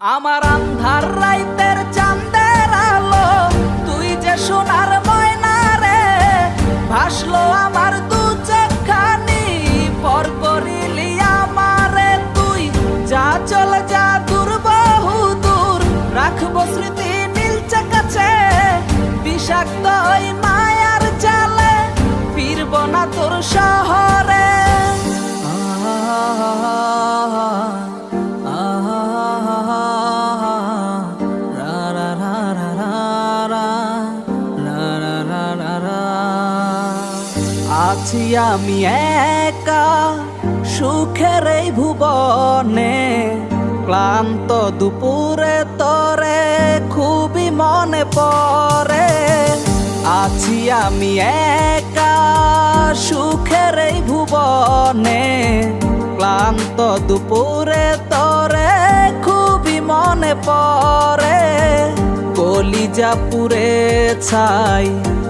আমার আন্ধার রাইতের চাঁদের আলো, তুই যে সোনার ময়না রে, ভাসলো আমার দু চোখানি পর করিলি আমারে তুই। যা চল, যা দূর, বহু দূর, রাখব স্মৃতি নীলচে কাছে বিষাক্ত আছি আমি একা সুখের এই ভুবনে, ক্লান্ত দুপুরে তরে খুবই মনে পড়ে। আছি আমি একা সুখের এই ভুবনে, ক্লান্ত দুপুরে তরে খুবই মনে পড়ে। কলিজা পুরে ছাই